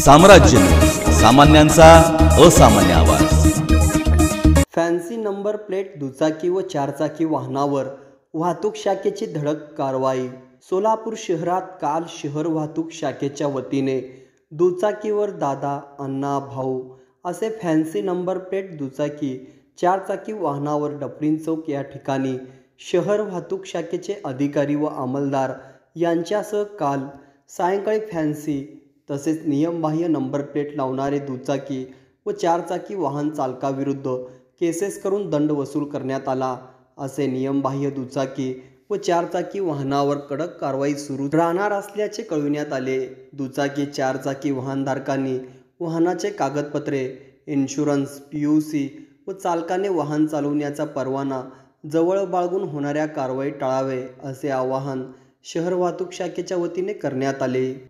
साम्राज्य. सामान्यांचा असामान्य आवाज. फॅन्सी नंबर प्लेट दुचाकी व चारचाकी वाहनावर वाहतूक शाखेची धडक कारवाई. सोलापूर शहरात काल शहर वाहतूक शाखेच्या वतीने दुचाकीवर दादा अण्णा भाऊ असे फॅन्सी नंबर प्लेट दुचाकी चारचाकी वाहनावर डफरीन चौक या ठिकाणी शहर वाहतूक शाखेचे अधिकारी व अंमलदार यांच्यासह काल सायंकाळी फॅन्सी तसेच नियमबाह्य नंबर प्लेट लावणारे दुचाकी व चारचाकी वाहन चालकाविरुद्ध केसेस करून दंड वसूल करण्यात आला असे नियमबाह्य दुचाकी व चारचाकी वाहनावर कडक कारवाई सुरू राहणार असल्याचे कळविण्यात आले. दुचाकी चारचाकी वाहनधारकांनी वाहनाचे कागदपत्रे इन्शुरन्स पी यू सी व चालकाने वाहन चालवण्याचा परवाना जवळ बाळगून होणाऱ्या कारवाई टाळावे असे आवाहन शहर वाहतूक शाखेच्या वतीने करण्यात आले.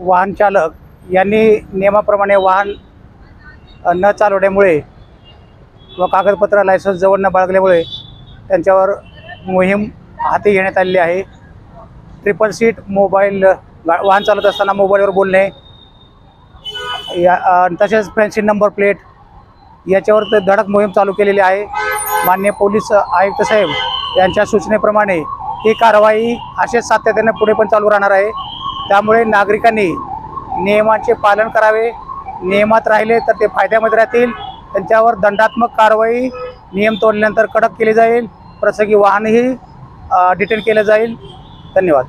वाहन चालक यांनी नियमाप्रमाणे वाहन न चालवण्यामुळे व कागदपत्र लायसन्स जवळ न बाळगल्यामुळे त्यांच्यावर मोहीम हाती घेण्यात आलेली आहे. ट्रिपल सीट मोबाईल वाहन चालत असताना मोबाईलवर बोलणे या तसेच फॅन्सी नंबर प्लेट याच्यावर ते धडक मोहीम चालू केलेली आहे. मान्य पोलीस आयुक्त साहेब यांच्या सूचनेप्रमाणे ही कारवाई असेच सातत्याने पुढे पण चालू राहणार आहे. त्यामुळे नागरिकांनी नियमांचे पालन करावे. नियमात राहिले तर ते फायद्यामध्ये राहतील. त्यांच्यावर दंडात्मक कारवाई नियम तोडल्यानंतर कडक केली जाईल. प्रसंगी वाहनही डिटेन केलं जाईल. धन्यवाद.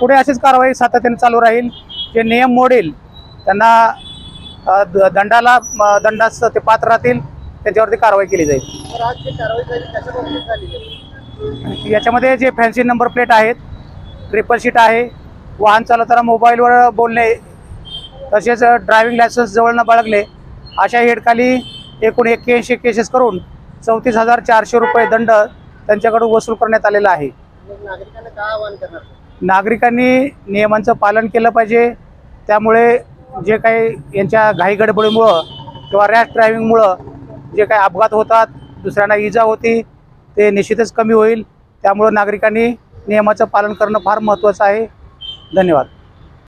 पुढे अशीच कारवाई सातत्याने चालू राहील. जे नियम मोडेल त्यांना द- दंडाला दंडास ते पात्र राहतील. त्यांच्यावरती कारवाई केली जाईल. याच्यामध्ये जे फॅन्सी नंबर प्लेट आहेत ट्रिपल सीट आहे वाहन चालवताना मोबाईलवर बोलणे तसेच ड्रायव्हिंग लायसन्स जवळ न बाळगले अशा हेडखाली एकूण एक्क्याऐंशी केसेस करून चौतीस हजार चारशे रुपये दंड त्यांच्याकडून वसूल करण्यात आलेला आहे. नागरिकांनी नियमांचं पालन केलं पाहिजे. त्यामुळे जे काही यांच्या घाई गडबडीमुळं किंवा रॅश ड्रायव्हिंगमुळं जे काही अपघात होतात दुसऱ्यांना इजा होती ते निश्चितच कमी होईल. त्यामुळं नागरिकांनी नियमाचं पालन करणं फार महत्त्वाचं आहे. धन्यवाद.